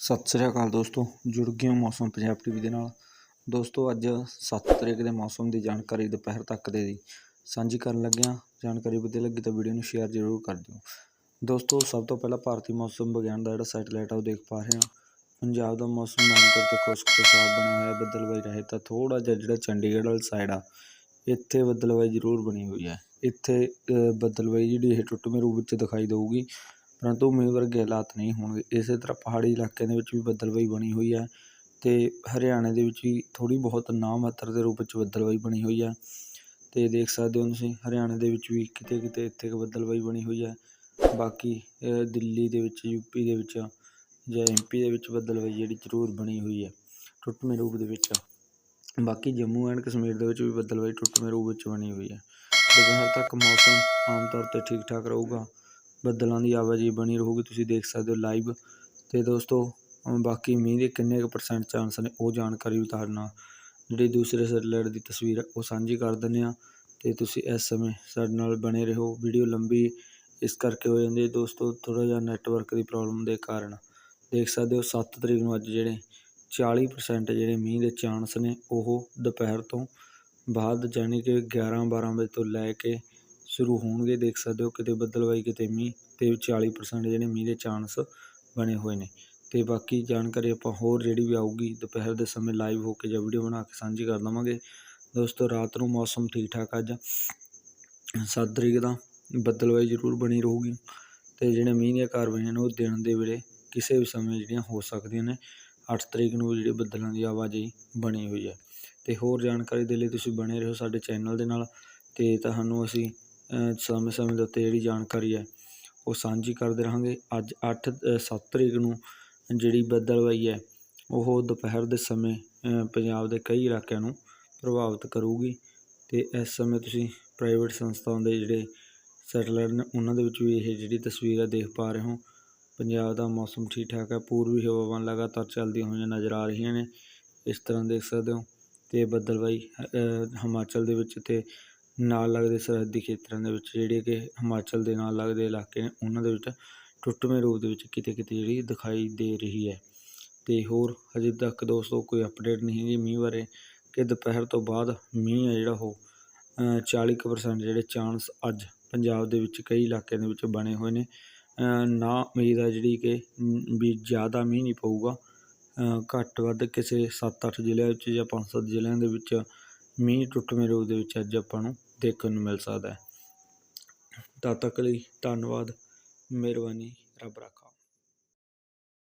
ਸਤਿ ਸ੍ਰੀ ਅਕਾਲ ਦੋਸਤੋ ਜੁੜ ਗਏ ਹੋ ਮੌਸਮ ਪੰਜਾਬ ਟੀਵੀ ਦੇ ਨਾਲ। ਦੋਸਤੋ ਅੱਜ 7 ਤਰੀਕ ਦੇ ਮੌਸਮ ਦੀ ਜਾਣਕਾਰੀ ਦੁਪਹਿਰ ਤੱਕ ਦੇ ਦੀ। ਸਾਂਝੀ ਕਰਨ ਲੱਗਿਆ ਜਾਣਕਾਰੀ ਵਧੀਆ ਲੱਗੀ ਤਾਂ ਵੀਡੀਓ ਨੂੰ ਸ਼ੇਅਰ ਜ਼ਰੂਰ ਕਰ ਦਿਓ। ਦੋਸਤੋ ਸਭ ਤੋਂ ਪਹਿਲਾਂ ਭਾਰਤੀ ਮੌਸਮ ਵਿਗਿਆਨ ਦਾ ਜਿਹੜਾ ਸੈਟੇਲਾਈਟ ਆ ਉਹ ਦੇਖ ਪਾ ਰਹੇ ਹਾਂ। ਪੰਜਾਬ ਦਾ ਮੌਸਮ ਆਮ ਤੌਰ ਤੇ ਖੁਸ਼ਕ ਤੇ ਸਾਫ਼ ਬਣਿਆ ਹੋਇਆ ਬੱਦਲਵਾਈ ਰਹੇ ਤਾਂ ਥੋੜਾ ਜਿਹਾ ਜਿਹੜਾ ਚੰਡੀਗੜ੍ਹ ਵਾਲੀ ਸਾਈਡ ਆ ਇੱਥੇ ਬੱਦਲਵਾਈ ਜ਼ਰੂਰ ਬਣੀ ਹੋਈ ਹੈ। ਇੱਥੇ ਅ, ਬੱਦਲਵਾਈ ਜਿਹੜੀ ਇਹ ਟੁੱਟਵੇਂ ਰੂਪ ਵਿੱਚ ਦਿਖਾਈ ਦੇਊਗੀ। ਪਰੰਤੂ ਮੀਂਹ ਵਰਗੇ ਹਾਲਾਤ ਨਹੀਂ ਹੋਣਗੇ। ਇਸੇ ਤਰ੍ਹਾਂ ਪਹਾੜੀ ਇਲਾਕਿਆਂ ਦੇ ਵਿੱਚ ਵੀ ਬੱਦਲਵਾਈ ਬਣੀ ਹੋਈ ਹੈ ਅਤੇ ਹਰਿਆਣੇ ਦੇ ਵਿੱਚ ਵੀ ਥੋੜ੍ਹੀ ਬਹੁਤ ਨਾ ਮਾਤਰ ਦੇ ਰੂਪ ਵਿੱਚ ਬੱਦਲਵਾਈ ਬਣੀ ਹੋਈ ਹੈ ਅਤੇ ਦੇਖ ਸਕਦੇ ਹੋ ਤੁਸੀਂ, ਹਰਿਆਣੇ ਦੇ ਵਿੱਚ ਵੀ ਕਿਤੇ ਕਿਤੇ ਇੱਥੇ ਕੁ ਬੱਦਲਵਾਈ ਬਣੀ ਹੋਈ ਹੈ ਬਾਕੀ ਦਿੱਲੀ ਦੇ ਵਿੱਚ ਯੂਪੀ ਦੇ ਵਿੱਚ ਜਾਂ ਐਮਪੀ ਦੇ ਵਿੱਚ ਬੱਦਲਵਾਈ ਜਿਹੜੀ ਜ਼ਰੂਰ ਬਣੀ ਹੋਈ ਹੈ ਟੁੱਟਵੇਂ ਰੂਪ ਦੇ ਵਿੱਚ। ਬਾਕੀ ਜੰਮੂ ਐਂਡ ਕਸ਼ਮੀਰ ਦੇ ਵਿੱਚ ਵੀ ਬੱਦਲਵਾਈ ਟੁੱਟਵੇਂ ਰੂਪ ਵਿੱਚ ਬਣੀ ਹੋਈ ਹੈ ਦੁਪਹਿਰ ਤੱਕ ਮੌਸਮ ਆਮ ਤੌਰ ਤੇ ਠੀਕ ਠਾਕ ਰਹੂਗਾ। ਬੱਦਲਾਂ ਦੀ ਆਵਾਜਾਈ ਬਣੀ ਰਹੂਗੀ, ਤੁਸੀਂ ਦੇਖ ਸਕਦੇ ਹੋ ਲਾਈਵ ਅਤੇ ਦੋਸਤੋ ਬਾਕੀ ਮੀਂਹ ਦੇ ਕਿੰਨੇ ਕੁ ਪਰਸੈਂਟ ਚਾਂਸ ਨੇ, ਉਹ ਜਾਣਕਾਰੀ ਵੀ ਤੁਹਾਡੇ ਨਾਲ। ਜਿਹੜੀ ਦੂਸਰੇ ਸੈਟੇਲਾਈਟ ਦੀ ਤਸਵੀਰ ਹੈ, ਉਹ ਸਾਂਝੀ ਕਰ ਦਿੰਦੇ ਆ ਅਤੇ ਤੁਸੀਂ ਇਸ ਸਮੇਂ ਸਾਡੇ ਨਾਲ ਬਣੇ ਰਹੋ। ਵੀਡੀਓ ਲੰਬੀ ਇਸ ਕਰਕੇ ਹੋ ਜਾਂਦੀ ਹੈ ਦੋਸਤੋ, ਥੋੜ੍ਹਾ ਜਿਹਾ ਨੈਟਵਰਕ ਦੀ ਪ੍ਰੋਬਲਮ ਦੇ ਕਾਰਨ। ਦੇਖ ਸਕਦੇ ਹੋ 7 ਤਰੀਕ ਨੂੰ ਅੱਜ ਜਿਹੜੇ 40% ਜਿਹੜੇ ਮੀਂਹ ਦੇ ਚਾਂਸ ਨੇ, ਉਹ ਦੁਪਹਿਰ ਤੋਂ ਬਾਅਦ ਜਾਣੀ ਕਿ 11 12 ਵਜੇ ਤੋਂ ਲੈ ਕੇ ਸ਼ੁਰੂ ਹੋਣਗੇ, ਦੇਖ ਸਕਦੇ ਹੋ ਕਿਤੇ ਬੱਦਲਵਾਈ, ਕਿਤੇ ਮੀਂਹ ਤੇ 40% ਜਿਹੜੇ ਮੀਂਹ ਦੇ ਚਾਂਸ ਬਣੇ ਹੋਏ ਨੇ। ਤੇ ਬਾਕੀ ਜਾਣਕਾਰੀ ਆਪਾਂ ਹੋਰ ਜਿਹੜੀ ਵੀ ਆਊਗੀ ਦੁਪਹਿਰ ਦੇ ਸਮੇਂ ਲਾਈਵ ਹੋ ਕੇ ਜਾਂ ਵੀਡੀਓ ਬਣਾ ਕੇ ਸਾਂਝੀ ਕਰ ਦਵਾਂਗੇ। ਦੋਸਤੋ, ਰਾਤ ਨੂੰ ਮੌਸਮ ਠੀਕ ਠਾਕ ਅੱਜ। 7 ਤਰੀਕ ਦਾ ਬੱਦਲਵਾਈ ਜ਼ਰੂਰ ਬਣੀ ਰਹੂਗੀ ਤੇ ਜਿਹੜੇ ਮੀਂਹ ਦੀਆਂ ਕਾਰਵਾਈਆਂ ਨੇ ਉਹ ਦਿਨ ਦੇ ਵੇਲੇ ਕਿਸੇ ਵੀ ਸਮੇਂ ਜਿਹੜੀਆਂ ਹੋ ਸਕਦੀਆਂ ਨੇ। 8 ਤਰੀਕ ਨੂੰ ਜਿਹੜੀ ਬੱਦਲਾਂ ਦੀ ਆਵਾਜਾਈ ਬਣੀ ਹੋਈ ਹੈ। ਤੇ ਹੋਰ ਜਾਣਕਾਰੀ ਦੇ ਲਈ ਤੁਸੀਂ ਬਣੇ ਰਹੋ ਸਾਡੇ ਚੈਨਲ ਦੇ ਨਾਲ ਤੇ ਤੁਹਾਨੂੰ ਅਸੀਂ ਸਮੇਂ ਸਮੇਂ ਦੇ ਉੱਤੇ ਜਿਹੜੀ ਜਾਣਕਾਰੀ ਹੈ, ਉਹ ਸਾਂਝੀ ਕਰਦੇ ਰਹਾਂਗੇ। ਅੱਜ 8 7 ਤਰੀਕ ਨੂੰ ਜਿਹੜੀ ਬੱਦਲਵਾਈ ਹੈ, ਉਹ ਦੁਪਹਿਰ ਦੇ ਸਮੇਂ ਪੰਜਾਬ ਦੇ ਕਈ ਇਲਾਕਿਆਂ ਨੂੰ ਪ੍ਰਭਾਵਿਤ ਕਰੂਗੀ ਤੇ ਇਸ ਸਮੇਂ ਤੁਸੀਂ ਪ੍ਰਾਈਵੇਟ ਸੰਸਥਾਵਾਂ ਦੇ ਜਿਹੜੇ ਸੈਟੇਲਾਈਟ ਨੇ, ਉਹਨਾਂ ਦੇ ਵਿੱਚ ਵੀ ਇਹ ਜਿਹੜੀ ਤਸਵੀਰ ਹੈ ਦੇਖ ਪਾ ਰਹੇ ਹੋ। ਪੰਜਾਬ ਦਾ ਮੌਸਮ ਠੀਕ ਠਾਕ ਹੈ, ਪੂਰਬੀ ਹਵਾਵਾਂ ਲਗਾਤਾਰ ਚੱਲਦੀਆਂ ਹੋਈਆਂ ਨਜ਼ਰ ਆ ਰਹੀਆਂ ਨੇ। ਇਸ ਤਰ੍ਹਾਂ ਦੇਖ ਸਕਦੇ ਹੋ ਤੇ ਬੱਦਲਵਾਈ ਹਿਮਾਚਲ ਦੇ ਵਿੱਚ ਤੇ ਨਾਲ ਲੱਗਦੇ ਸਰਹੱਦੀ ਖੇਤਰਾਂ ਦੇ ਵਿੱਚ ਜਿਹੜੇ ਕਿ ਹਿਮਾਚਲ ਦੇ ਨਾਲ ਲੱਗਦੇ ਇਲਾਕੇ ਨੇ ਉਹਨਾਂ ਦੇ ਵਿੱਚ ਟੁੱਟਵੇਂ ਰੂਪ ਦੇ ਵਿੱਚ ਕਿਤੇ ਕਿਤੇ ਜਿਹੜੀ ਦਿਖਾਈ ਦੇ ਰਹੀ ਹੈ। ਤੇ ਹੋਰ ਹਜੇ ਤੱਕ ਦੋਸਤੋ ਕੋਈ ਅਪਡੇਟ ਨਹੀਂ ਹੈਗੀ ਮੀਂਹ ਬਾਰੇ ਕਿ ਦੁਪਹਿਰ ਤੋਂ ਬਾਅਦ ਮੀਂਹ ਹੈ ਜਿਹੜਾ ਉਹ ਅ, 40% ਜਿਹੜੇ ਚਾਂਸ ਅੱਜ ਪੰਜਾਬ ਦੇ ਵਿੱਚ ਕਈ ਇਲਾਕਿਆਂ ਦੇ ਵਿੱਚ ਬਣੇ ਹੋਏ ਨੇ। ਨਾ ਉਮੀਦ ਹੈ ਜਿਹੜੀ ਕਿ ਵੀ ਜ਼ਿਆਦਾ ਮੀਂਹ ਨਹੀਂ ਪਊਗਾ। ਘੱਟ ਵੱਧ ਕਿਸੇ 7-8 ਜ਼ਿਲ੍ਹਿਆਂ ਵਿੱਚ ਜਾਂ 5-7 ਜ਼ਿਲ੍ਹਿਆਂ ਦੇ ਵਿੱਚ ਮੀਂਹ ਟੁੱਟਵੇਂ ਰੂਪ ਦੇ ਵਿੱਚ ਅੱਜ ਆਪਾਂ ਨੂੰ ਦੇਖਣ ਨੂੰ ਮਿਲ ਸਕਦਾ ਤਦ ਤੱਕ ਲਈ ਧੰਨਵਾਦ। ਮਿਹਰਬਾਨੀ। ਰੱਬ ਰੱਖਾ।